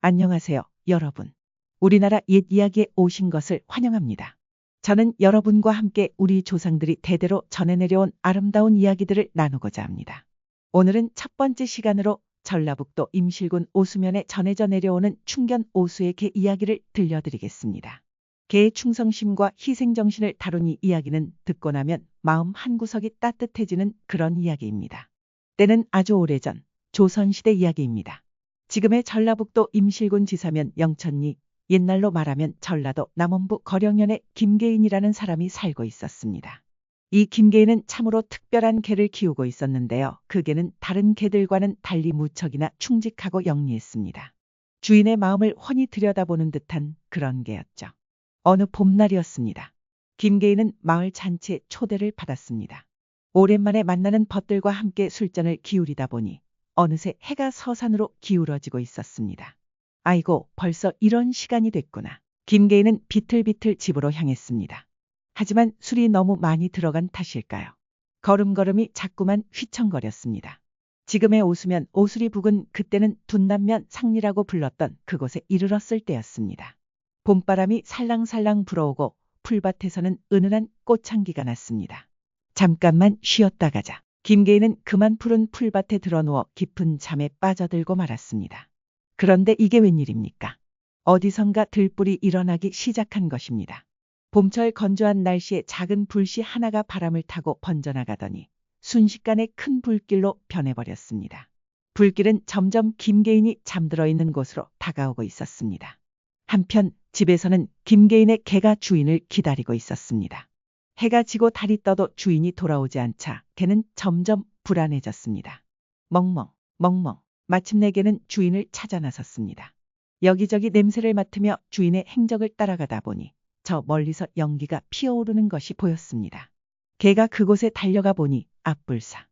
안녕하세요, 여러분. 우리나라 옛 이야기에 오신 것을 환영합니다. 저는 여러분과 함께 우리 조상들이 대대로 전해내려온 아름다운 이야기들을 나누고자 합니다. 오늘은 첫 번째 시간으로 전라북도 임실군 오수면에 전해져 내려오는 충견 오수의 개 이야기를 들려드리겠습니다. 개의 충성심과 희생정신을 다룬 이 이야기는 듣고 나면 마음 한구석이 따뜻해지는 그런 이야기입니다. 때는 아주 오래전 조선시대 이야기입니다. 지금의 전라북도 임실군 지사면 영천리, 옛날로 말하면 전라도 남원부 거령연에 김계인이라는 사람이 살고 있었습니다. 이 김계인은 참으로 특별한 개를 키우고 있었는데요. 그 개는 다른 개들과는 달리 무척이나 충직하고 영리했습니다. 주인의 마음을 훤히 들여다보는 듯한 그런 개였죠. 어느 봄날이었습니다. 김계인은 마을 잔치에 초대를 받았습니다. 오랜만에 만나는 벗들과 함께 술잔을 기울이다 보니 어느새 해가 서산으로 기울어지고 있었습니다. 아이고, 벌써 이런 시간이 됐구나. 김계인은 비틀비틀 집으로 향했습니다. 하지만 술이 너무 많이 들어간 탓일까요? 걸음걸음이 자꾸만 휘청거렸습니다. 지금의 오수면 오수리 북은 그때는 둔남면 상리라고 불렀던 그곳에 이르렀을 때였습니다. 봄바람이 살랑살랑 불어오고 풀밭에서는 은은한 꽃향기가 났습니다. 잠깐만 쉬었다 가자. 김계인은 그만 푸른 풀밭에 드러누워 깊은 잠에 빠져들고 말았습니다. 그런데 이게 웬일입니까? 어디선가 들불이 일어나기 시작한 것입니다. 봄철 건조한 날씨에 작은 불씨 하나가 바람을 타고 번져나가더니 순식간에 큰 불길로 변해버렸습니다. 불길은 점점 김계인이 잠들어 있는 곳으로 다가오고 있었습니다. 한편 집에서는 김계인의 개가 주인을 기다리고 있었습니다. 해가 지고 달이 떠도 주인이 돌아오지 않자 개는 점점 불안해졌습니다. 멍멍, 멍멍. 마침내 개는 주인을 찾아 나섰습니다. 여기저기 냄새를 맡으며 주인의 행적을 따라가다 보니 저 멀리서 연기가 피어오르는 것이 보였습니다. 개가 그곳에 달려가 보니 앞불사.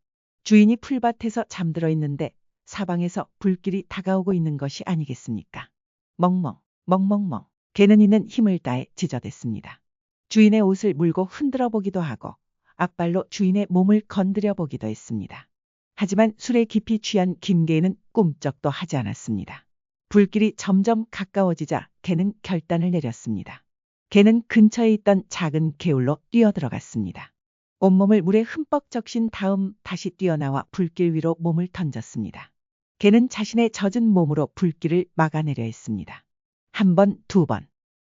주인이 풀밭에서 잠들어 있는데 사방에서 불길이 다가오고 있는 것이 아니겠습니까? 멍멍, 멍멍멍. 개는 있는 힘을 다해 짖어댔습니다. 주인의 옷을 물고 흔들어 보기도 하고 앞발로 주인의 몸을 건드려 보기도 했습니다. 하지만 술에 깊이 취한 김계인은 꿈쩍도 하지 않았습니다. 불길이 점점 가까워지자 개는 결단을 내렸습니다. 개는 근처에 있던 작은 개울로 뛰어들어갔습니다. 온몸을 물에 흠뻑 적신 다음 다시 뛰어나와 불길 위로 몸을 던졌습니다. 개는 자신의 젖은 몸으로 불길을 막아내려 했습니다. 한 번, 두 번.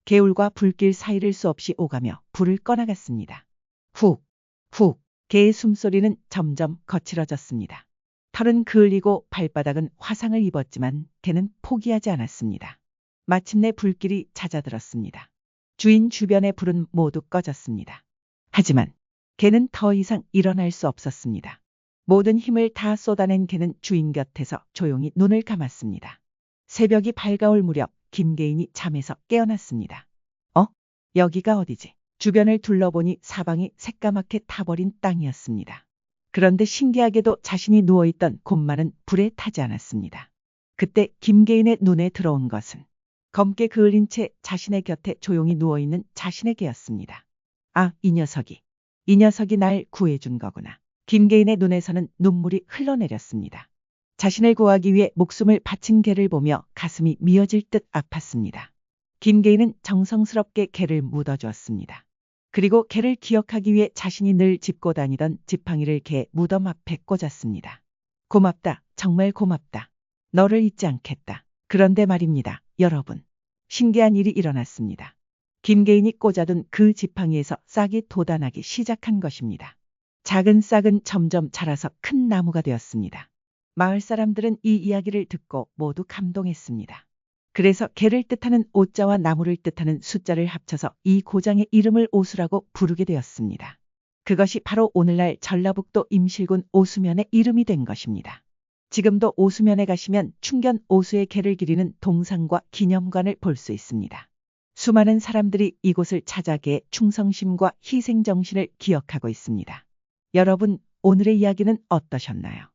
개울과 불길 사이를 수없이 오가며 불을 꺼나갔습니다. 훅, 훅. 개의 숨소리는 점점 거칠어졌습니다. 털은 그을리고 발바닥은 화상을 입었지만 개는 포기하지 않았습니다. 마침내 불길이 잦아들었습니다. 주인 주변의 불은 모두 꺼졌습니다. 하지만 개는 더 이상 일어날 수 없었습니다. 모든 힘을 다 쏟아낸 개는 주인 곁에서 조용히 눈을 감았습니다. 새벽이 밝아올 무렵 김계인이 잠에서 깨어났습니다. 어? 여기가 어디지? 주변을 둘러보니 사방이 새까맣게 타버린 땅이었습니다. 그런데 신기하게도 자신이 누워있던 곳만은 불에 타지 않았습니다. 그때 김계인의 눈에 들어온 것은 검게 그을린 채 자신의 곁에 조용히 누워있는 자신의 개였습니다. 아, 이 녀석이. 이 녀석이 날 구해준 거구나. 김계인의 눈에서는 눈물이 흘러내렸습니다. 자신을 구하기 위해 목숨을 바친 개를 보며 가슴이 미어질 듯 아팠습니다. 김계인은 정성스럽게 개를 묻어주었습니다. 그리고 개를 기억하기 위해 자신이 늘 짚고 다니던 지팡이를 개 무덤 앞에 꽂았습니다. 고맙다. 정말 고맙다. 너를 잊지 않겠다. 그런데 말입니다. 여러분. 신기한 일이 일어났습니다. 김계인이 꽂아둔 그 지팡이에서 싹이 돋아나기 시작한 것입니다. 작은 싹은 점점 자라서 큰 나무가 되었습니다. 마을 사람들은 이 이야기를 듣고 모두 감동했습니다. 그래서 개를 뜻하는 오자와 나무를 뜻하는 숫자를 합쳐서 이 고장의 이름을 오수라고 부르게 되었습니다. 그것이 바로 오늘날 전라북도 임실군 오수면의 이름이 된 것입니다. 지금도 오수면에 가시면 충견 오수의 개를 기리는 동상과 기념관을 볼 수 있습니다. 수많은 사람들이 이곳을 찾아 개의 충성심과 희생정신을 기억하고 있습니다. 여러분, 오늘의 이야기는 어떠셨나요?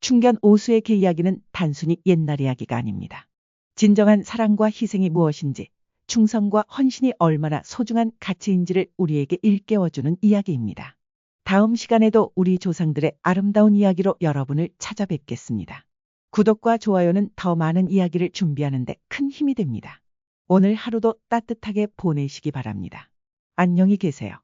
충견 오수의 개 이야기는 단순히 옛날 이야기가 아닙니다. 진정한 사랑과 희생이 무엇인지, 충성과 헌신이 얼마나 소중한 가치인지를 우리에게 일깨워주는 이야기입니다. 다음 시간에도 우리 조상들의 아름다운 이야기로 여러분을 찾아뵙겠습니다. 구독과 좋아요는 더 많은 이야기를 준비하는데 큰 힘이 됩니다. 오늘 하루도 따뜻하게 보내시기 바랍니다. 안녕히 계세요.